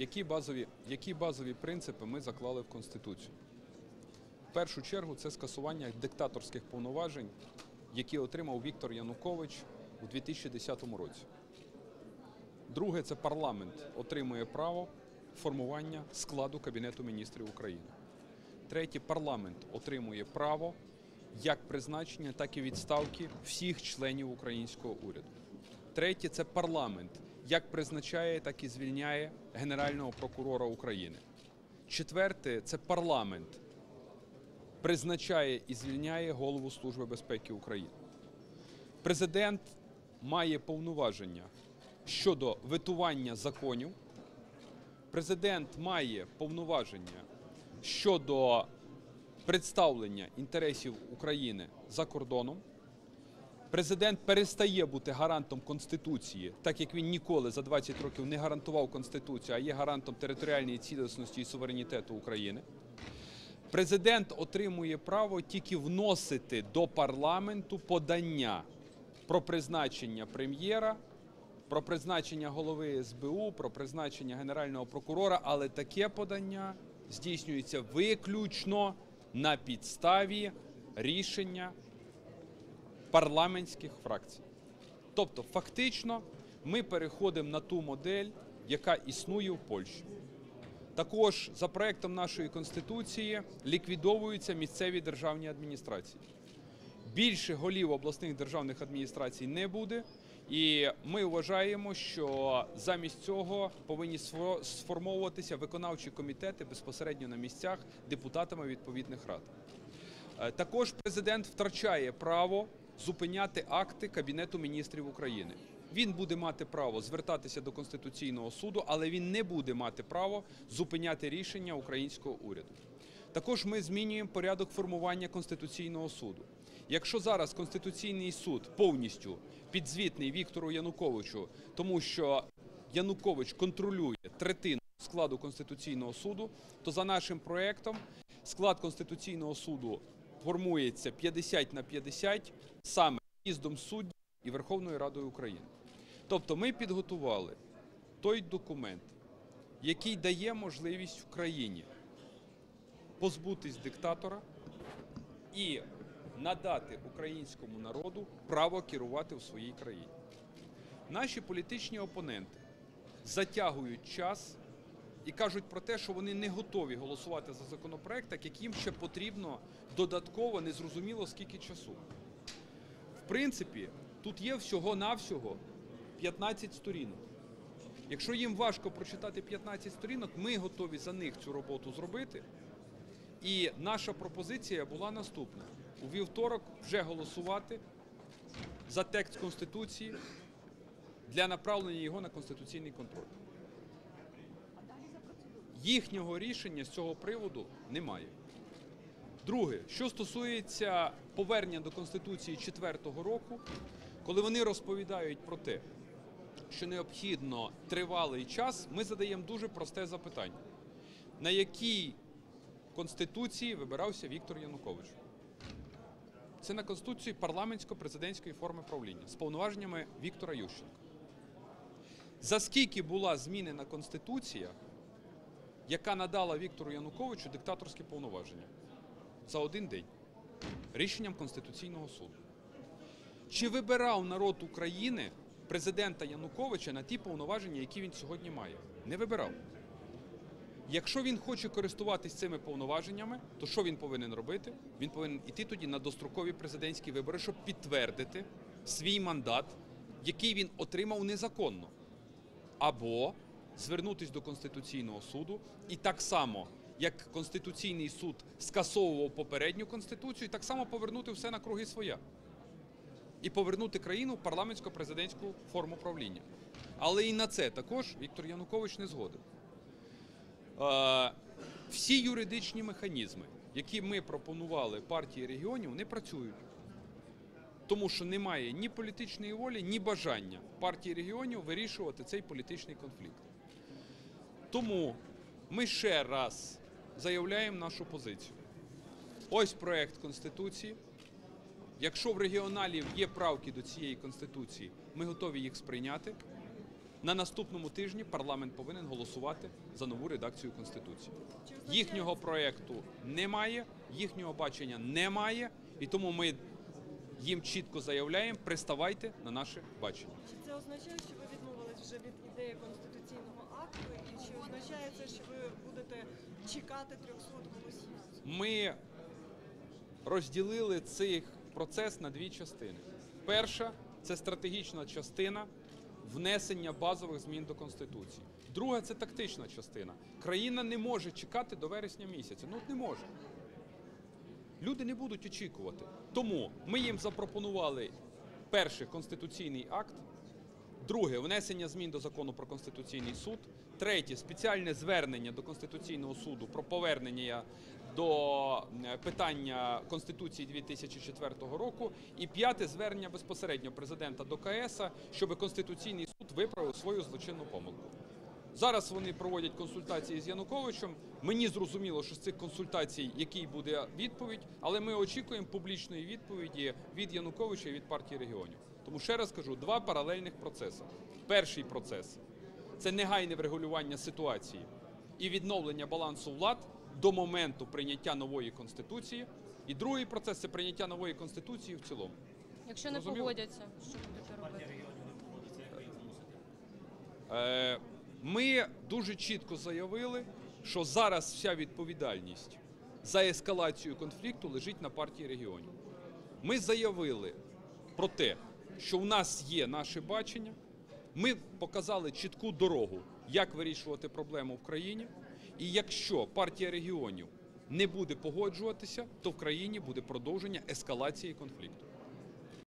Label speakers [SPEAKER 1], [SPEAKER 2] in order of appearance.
[SPEAKER 1] Які базові, які базові принципи ми заклали в Конституцію? В першу чергу це скасування диктаторських повноважень, які отримав Віктор Янукович у 2010 році. Друге, це парламент отримує право формування складу Кабінету міністрів України. Третє, парламент отримує право як призначення, так і відставки всіх членів українського уряду. Третє це парламент як призначає, так і звільняє Генерального прокурора України. Четверте це парламент призначає і звільняє голову Служби безпеки України. Президент має повноваження щодо ветування законів. Президент має повноваження щодо представлення інтересів України за кордоном. Президент перестає бути гарантом Конституції, так як він ніколи за 20 років не гарантував Конституцію, а є гарантом територіальної цілісності і суверенітету України. Президент отримує право тільки вносити до парламенту подання про призначення прем'єра, про призначення голови СБУ, про призначення генерального прокурора, але таке подання здійснюється виключно на підставі рішення парламентських фракцій. Тобто, фактично, ми переходимо на ту модель, яка існує в Польщі. Також за проектом нашої конституції ліквідовуються місцеві державні адміністрації. Більше голів обласних державних адміністрацій не буде, і ми вважаємо, що замість цього повинні сформовуватися виконавчі комітети безпосередньо на місцях депутатами відповідних рад. Е, Також президент втрачає право зупиняти акти Кабінету міністрів України. Він буде мати право звертатися до Конституційного суду, але він не буде мати право зупиняти рішення українського уряду. Також ми змінюємо порядок формування Конституційного суду. Якщо зараз Конституційний суд повністю підзвітний Віктору Януковичу, тому що Янукович контролює третину складу Конституційного суду, то за нашим проектом склад Конституційного суду формується 50 на 50 саме їздом суддів і Верховною Радою України. Тобто ми підготували той документ, який дає можливість в країні позбутись диктатора і надати українському народу право керувати в своїй країні. Наші політичні опоненти затягують час і кажуть про те, що вони не готові голосувати за законопроект, так як їм ще потрібно додатково незрозуміло скільки часу. В принципі, тут є всього-навсього 15 сторінок. Якщо їм важко прочитати 15 сторінок, ми готові за них цю роботу зробити. І наша пропозиція була наступна: у вівторок вже голосувати за текст Конституції для направлення його на конституційний контроль. Їхнього рішення з цього приводу немає. Друге, що стосується повернення до Конституції 4-го року, коли вони розповідають про те, що необхідно тривалий час, ми задаємо дуже просте запитання: на якій Конституції вибирався Віктор Янукович? Це на Конституції парламентсько-президентської форми правління з повноваженнями Віктора Ющенка. За скільки була змінена Конституція, яка надала Віктору Януковичу диктаторські повноваження? За один день рішенням Конституційного суду. Чи вибирав народ України президента Януковича на ті повноваження, які він сьогодні має? Не вибирав. Якщо він хоче користуватись цими повноваженнями, то що він повинен робити? Він повинен іти тоді на дострокові президентські вибори, щоб підтвердити свій мандат, який він отримав незаконно, або звернутися до Конституційного суду і так само, як Конституційний суд скасовував попередню конституцію, так само повернути все на круги своя і повернути країну в парламентсько-президентську форму правління. Але і на це також Віктор Янукович не згоден. Е, Всі юридичні механізми, які ми пропонували партії регіонів, не працюють. Тому що немає ні політичної волі, ні бажання партії регіонів вирішувати цей політичний конфлікт. Тому ми ще раз заявляємо нашу позицію. Ось проект Конституції. Якщо в регіоналів є правки до цієї Конституції, ми готові їх сприйняти. На наступному тижні парламент повинен голосувати за нову редакцію конституції. Їхнього проекту немає, їхнього бачення немає, і тому ми їм чітко заявляємо: приставайте на наше бачення.
[SPEAKER 2] Чи це означає, що ви відмовились вже від ідеї конституційного акту, і чи означає це, що ви будете чекати 300 голосів?
[SPEAKER 1] Ми розділили цей процес на дві частини. Перша це стратегічна частина внесення базових змін до Конституції. Друга це тактична частина. Країна не може чекати до вересня місяця. Ну не може. Люди не будуть очікувати. Тому ми їм запропонували перший конституційний акт, друге внесення змін до закону про конституційний суд, третє спеціальне звернення до конституційного суду про повернення до питання конституції 2004 року, і п'яте звернення безпосередньо президента до КС, щоб конституційний суд виправив свою злочинну помилку. Зараз вони проводять консультації з Януковичем. Мені зрозуміло, що з цих консультацій який буде відповідь, але ми очікуємо публічної відповіді від Януковича і від партії регіонів. Тому ще раз кажу, два паралельних процеси. Перший процес це негайне врегулювання ситуації і відновлення балансу влад до моменту прийняття нової конституції. І другий процес це прийняття нової конституції в цілому.
[SPEAKER 3] Якщо не
[SPEAKER 1] Зрозуміло?
[SPEAKER 3] погодяться, що будете робити?
[SPEAKER 1] Е, Ми дуже чітко заявили, що зараз вся відповідальність за ескалацію конфлікту лежить на партії регіонів. Ми заявили про те, що в нас є наше бачення. Ми показали чітку дорогу, як вирішувати проблему в країні. І якщо партія регіонів не буде погоджуватися, то в країні буде продовження ескалації конфлікту.